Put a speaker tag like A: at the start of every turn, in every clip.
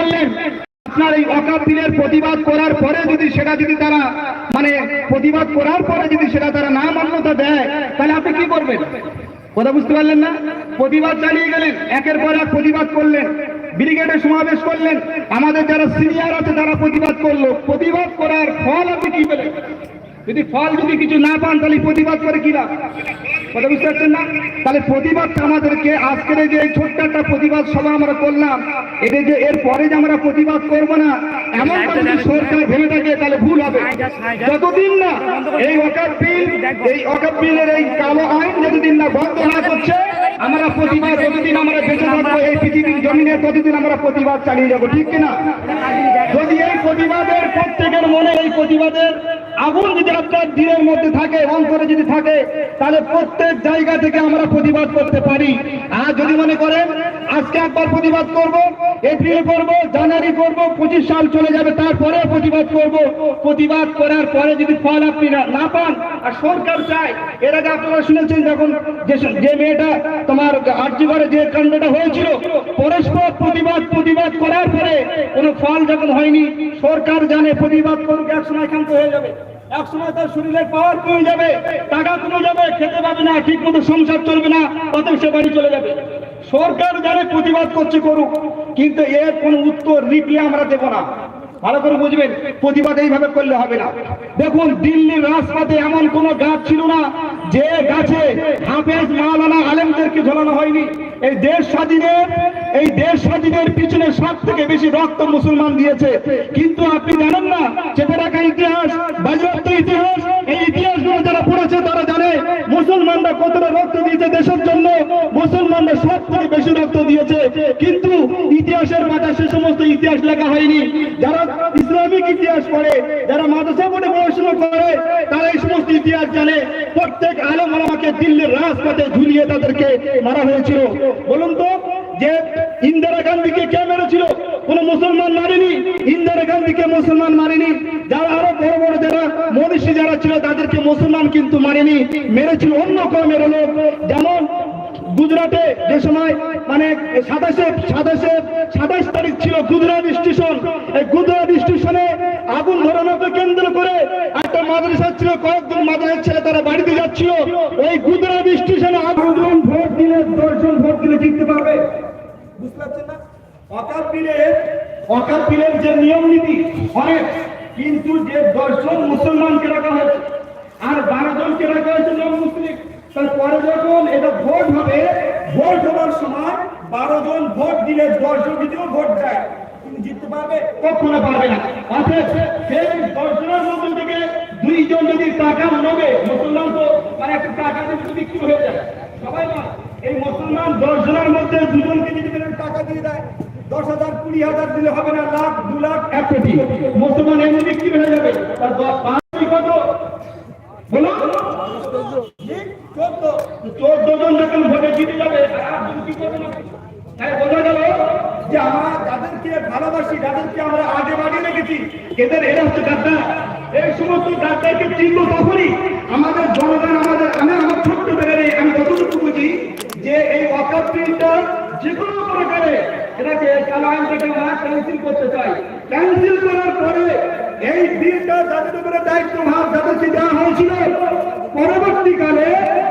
A: করলেন। আপনার এই অকাপিলের প্রতিবাদ করার পরে যদি সেটা যদি তারা মানে প্রতিবাদ করার পরে যদি সেটা তারা না মান্যতা দেয়, তাহলে আপনি কি করবেন? কথা বুঝতে পারলেন না? প্রতিবাদ চালিয়ে গেলেন, একের পর এক প্রতিবাদ করলেন, ব্রিগেডে সমাবেশ করলেন। আমাদের যারা সিনিয়র আছে, তারা প্রতিবাদ করল। প্রতিবাদ করার ফল আপনি কি পেলেন? যদি ফল যদি কিছু না পান, তাহলে প্রতিবাদ করে কি লাভ? কথা বুঝতে পারছেন না তাহলে প্রতিবাদটা আমাদেরকে আজকের যে এই ছোট্ট একটা প্রতিবাদ সভা আমরা করলাম এটা যে এর পরে যে আমরা প্রতিবাদ করব না, এমন যদি সরকার ভেবে থাকে, তাহলে ভুল হবে। যতদিন না এই অকাপ বিল, এই অকাপ বিলের এই কালো আইন যতদিন না বন্ধ না করছে, আমরা প্রতিবাদ যতদিন আমরা বেঁচে থাকব, এই পৃথিবীর জমিনে ততদিন আমরা প্রতিবাদ চালিয়ে যাব, ঠিক কিনা? যদি এই প্রতিবাদের, প্রত্যেকের মনে এই প্রতিবাদের আগুন যদি আপনার দিনের মধ্যে থাকে, অন্তরে যদি থাকে, তাহলে প্রত্যেক জায়গা থেকে আমরা প্রতিবাদ করতে পারি। আর যদি মনে করেন, আজকে একবার প্রতিবাদ করব, এপ্রিল করব, জানুয়ারি করব, পঁচিশ সাল চলে যাবে, তারপরে প্রতিবাদ করব। প্রতিবাদ করার পরে যদি ফল আপনি না পান, আর সরকার চায়, এর আগে আপনারা শুনেছেন যখন যে যে মেয়েটা তোমার আর্যগড়ে যে কাণ্ডটা হয়েছিল, পরস্পর প্রতিবাদ প্রতিবাদ করার পরে কোনো ফল যখন হয়নি, সরকার জানে, প্রতিবাদ করুক একসময় ক্ষান্ত হয়ে যাবে। এক সময় তার শরীরের পাওয়ার কমে যাবে, টাকা কমে যাবে, খেতে পাবে না ঠিক মতো সংসার চলবে না, অতএব সে বাড়ি চলে যাবে। সরকার জানে, প্রতিবাদ করছে করুক, কিন্তু এর কোন উত্তর রিপ্লাই আমরা দেবো না। ভালো করে বুঝবেন, প্রতিবাদ এইভাবে করলে হবে না। দেখুন, দিল্লির রাজপথে এমন কোন গাছ ছিল না যে গাছে হাফেজ মাওলানা আলেমদেরকে ঝোলানো হয়নি, এই দেশ স্বাধীনের, এই দেশ স্বাধীনের পিছনে সব থেকে বেশি রক্ত মুসলমান দিয়েছে। কিন্তু আপনি জানেন না, চেপে রাখা ইতিহাস, বাজেয়াপ্ত ইতিহাস, এই ইতিহাসগুলো যারা পড়েছে তারা জানে মুসলমানরা কতটা রক্ত দিয়েছে দেশের জন্য। মুসলমানরা সব থেকে বেশি রক্ত দিয়েছে। কিন্তু ইতিহাসের পাতা সে সমস্ত ইতিহাস লেখা হয়নি। যারা ইসলামিক ইতিহাস পড়ে, যারা মাদ্রাসা বোর্ডে পড়াশোনা করে, তারা এই ইতিহাস জানে, প্রত্যেক আলম আলমাকে দিল্লির রাজপথে ঝুলিয়ে তাদেরকে মারা হয়েছিল। বলুন তো, যে ইন্দিরা গান্ধীকে কে মেরেছিল? কোন মুসলমান মারেনি। ইন্দিরা গান্ধীকে মুসলমান মারেনি। যারা আরও বড় বড় যারা মনীষী যারা ছিল, তাদেরকে মুসলমান কিন্তু মারেনি। মেরেছিল অন্য কমের লোক। যেমন গুজরাটে যে সময় মানে সাতাশে সাতাশে, সাতাশ তারিখ ছিল গুজরাট স্টেশন। এই গুজরাট স্টেশনে আগুন ধরানোকে কেন্দ্র করে একটা মাদ্রাসা ছিল, কয়েকজন মাদ্রাসার ছেলে তারা বাড়িতে যাচ্ছিল। ওই গুজরাট স্টেশনে আগুন ভোট দিলে দশজন ভোট দিলে জিততে পারবে। বুঝতে পারছেন না? অকাল পীরের অকাল পীরের যে নিয়ম নীতি, অনেক। কিন্তু যে দশজন মুসলমানকে রাখা হয়েছে, আর বারো জনকে রাখা হয়েছে নন মুসলিম তারপরে যখন এটা ভোট হবে, ভোট হওয়ার সময় বারো জন ভোট দিলে দশ জন যদিও ভোট দেয়। কিন্তু জিততে পারবে? কখনো পারবে না। অর্থাৎ সেই দশ জনের মধ্যে থেকে দুইজন যদি টাকা নেবে, মুসলমান তো মানে একটা টাকা দিয়ে বিক্রি হয়ে যায়। সবাই না এই মুসলমান দশ জনের মধ্যে দুজনকে যদি টাকা দিয়ে দেয়, দশ হাজার, কুড়ি হাজার দিলে হবে না, লাখ, দু লাখ, এক কোটি। মুসলমান এমনি বিক্রি হয়ে যাবে। তার দশ পাঁচ কোটি কত বলো চোদ্দ চোদ্দ জন যখন ভোটে জিতে যাবে আর দুজন কি করবে না তাই বোঝা গেল যে আমরা যাদেরকে ভালোবাসি, যাদেরকে আমরা আগে বাড়িয়ে রেখেছি, এদের এরা হচ্ছে গাদ্দার। এই সমস্ত গাদ্দারকে চিনব তখনই আমাদের জনগণ আমাদের, আমি আমার ছোট্ট বেড়ে আমি যতটুকু বুঝি যে এই ওয়াকাপ যে কোনো প্রকারে এটাকে কালো আইনটাকে আমরা ক্যান্সেল করতে চাই। ক্যান্সেল করার পরে এই বিলটা যাদের উপরে দায়িত্ব ভাব যাদেরকে দেওয়া হয়েছিল পরবর্তীকালে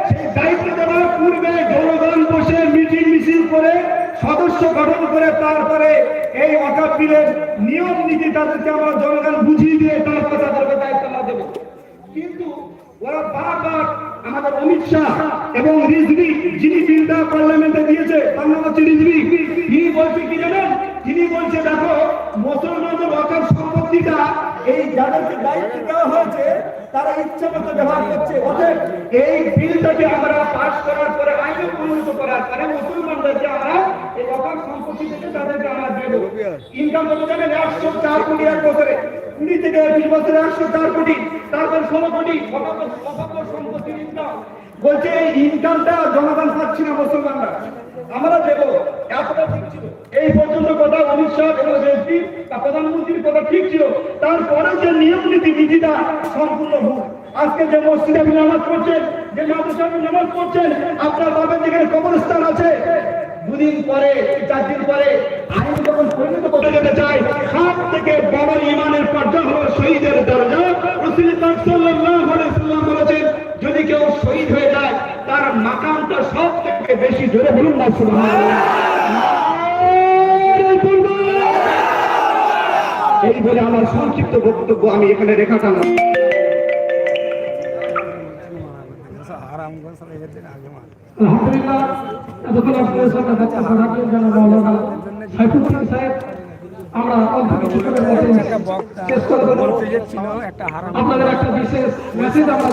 A: সেই দায়িত্ব দেওয়ার পূর্বে জনগণ বসে মিটিং মিছিল করে সদস্য গঠন করে তারপরে এই অকাপ বিলের নিয়ম নীতি তাদেরকে আমরা জনগণ বুঝিয়ে দিয়ে তারপরে তাদেরকে দায়িত্ব আমরা দেবো। কিন্তু ওরা বারবার আমাদের অমিত শাহ এবং রিজভি যিনি বিলটা পার্লামেন্টে দিয়েছে, তার নাম হচ্ছে রিজভি। তিনি বলছে কি জানেন? তিনি বলছে, দেখো, মুসলমানদের অকাল সম্পত্তিটা এই যাদেরকে দায়িত্ব দেওয়া হয়েছে, তারা ইচ্ছা মতো ব্যবহার করছে। অতএব এই বিলটাকে আমরা পাস করার পরে আইনে পরিণত করার পরে মুসলমানদেরকে আমরা এই অকাল সম্পত্তি থেকে তাদেরকে আমরা দেবো বলছে, এই ইনকামটা জনগণ পাচ্ছি না মুসলমানরা। আমরা দেবো এই পর্যন্ত কথা অমিত শাহ প্রধানমন্ত্রীর কথা ঠিক ছিল। তারপরে যে নিয়ম নীতি নীতিটা সম্পূর্ণ ভুল। আজকে যে মসজিদে নামাজ পড়ছেন, যে মাদ্রাসা নামাজ পড়ছেন, আপনার বাবার যেখানে কবরস্থান আছে। দুদিন পরে চার দিন পরে আইন যখন পরিণত করতে যেতে চায় সব থেকে বড় ইমানের পর্যায় হলো শহীদের দরজা। রসুল সাল্লাল্লাহু আলাইহি সাল্লাম বলেছেন, যদি কেউ শহীদ হয়ে যায়, তার মাকামটা সব থেকে বেশি জোরে বলুন না, সুবহানাল্লাহ। এই বলে আমার সংক্ষিপ্ত বক্তব্য আমি এখানে রেখা টানা
B: আলহামদুলিল্লাহ, এতক্ষণ আপনাদের রাখলেন যেন মৌলানা সাইফুদ্দিন সাহেব। আমরা
C: একটা হারাম
B: আপনাদের একটা বিশেষ মেসেজ আমরা।